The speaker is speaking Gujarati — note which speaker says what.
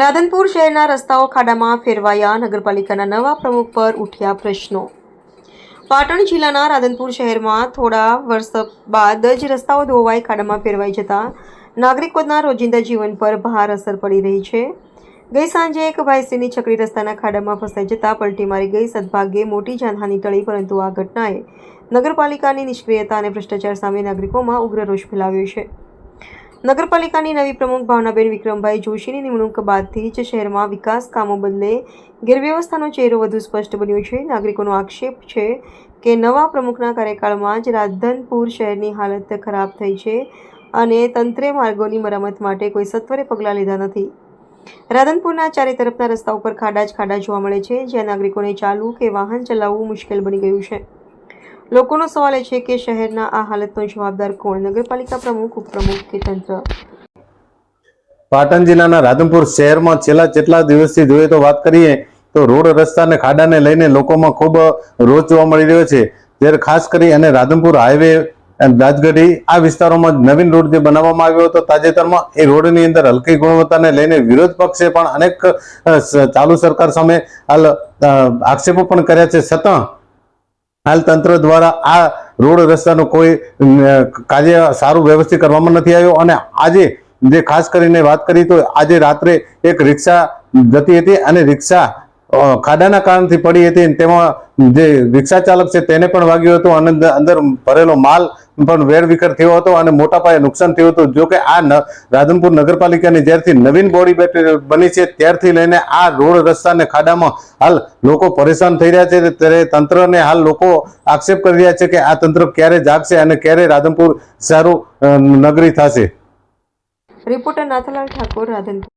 Speaker 1: રાધનપુર શહેરના રસ્તાઓ ખાડામાં ફેરવાયા નગરપાલિકાના નવા પ્રમુખ પર ઉઠ્યા પ્રશ્નો. પાટણ જિલ્લાના રાધનપુર શહેરમાં થોડા વર્ષ બાદ જ રસ્તાઓ ધોવાઈ ખાડામાં ફેરવાઈ જતા નાગરિકોના રોજિંદા જીવન પર ભાર અસર પડી રહી છે. ગઈ સાંજે એક ભાઈસીની છકડી રસ્તાના ખાડામાં ફસાઈ જતા પલટી મારી ગઈ. સદભાગ્યે મોટી જાનહાની ટળી, પરંતુ આ ઘટનાએ નગરપાલિકાની નિષ્ક્રિયતા અને ભ્રષ્ટાચાર સામે નાગરિકોમાં ઉગ્ર રોષ ફેલાવ્યો છે. નગરપાલિકાની નવી પ્રમુખ ભાવનાબેન વિક્રમભાઈ જોશીની નિમણૂક બાદથી જ શહેરમાં વિકાસ કામો બદલે ગેરવ્યવસ્થાનો ચહેરો વધુ સ્પષ્ટ બન્યો છે. નાગરિકોનો આક્ષેપ છે કે નવા પ્રમુખના કાર્યકાળમાં જ રાધનપુર શહેરની હાલત ખરાબ થઈ છે અને તંત્રે માર્ગોની મરામત માટે કોઈ સત્વરે પગલાં લીધા નથી. રાધનપુરના ચારે તરફના રસ્તા ઉપર ખાડા જ ખાડા જોવા મળે છે જ્યાં નાગરિકોને ચાલવું કે વાહન ચલાવવું મુશ્કેલ બની ગયું છે. લોકોનો સવાલ એ છે કે શહેરના આ હાલતનો જવાબદાર કોણ? નગરપાલિકા પ્રમુખ, ઉપપ્રમુખ કે તંત્ર?
Speaker 2: પાટણ જિલ્લાના રાધનપુર શહેરમાં છેલ્લા કેટલા દિવસથી જોઈએ તો વાત કરીએ તો રોડ, રસ્તા અને ખાડાને લઈને લોકોમાં ખૂબ રોજ જોવા મળી રહ્યો છે. ત્યારે ખાસ કરી અને રાધનપુર હાઈવે રાજગઢી આ વિસ્તારોમાં નવીન રોડ જે બનાવવામાં આવ્યો હતો, તાજેતરમાં એ રોડની અંદર હલકી ગુણવત્તાને લઈને વિરોધ પક્ષે પણ અનેક ચાલુ સરકાર સામે આક્ષેપો પણ કર્યા છે. છતાં હાલ તંત્ર દ્વારા આ રોડ રસ્તાનું કોઈ કાર્ય સારું વ્યવસ્થિત કરવામાં નથી આવ્યો અને આજે જે ખાસ કરીને વાત કરી તો આજે રાત્રે એક રિક્ષા જતી હતી અને રિક્ષા ખાડાના કારણથી પડી હતી તેમાં જે રિક્ષા ચાલક છે તેને પણ વાગ્યું હતું અને અંદર- ભરેલો માલ પણ વેરવિખર થયો હતો અને મોટા પાયે નુકસાન થયું હતું. જોકે આ રાધનપુર નગરપાલિકાની જ્યારથી નવીન બોડી બેટરી બની છે, ત્યારથી લઈને આ રોડ રસ્તા અને ખાડામાં હાલ લોકો પરેશાન થઈ રહ્યા છે. ત્યારે તંત્રને હાલ લોકો આક્ષેપ કરી રહ્યા છે કે આ તંત્ર ક્યારે જાગશે અને ક્યારે રાધનપુર સારું નગરી થશે.
Speaker 1: રિપોર્ટર નાથાલાલ ઠાકોર, રાધનપુર.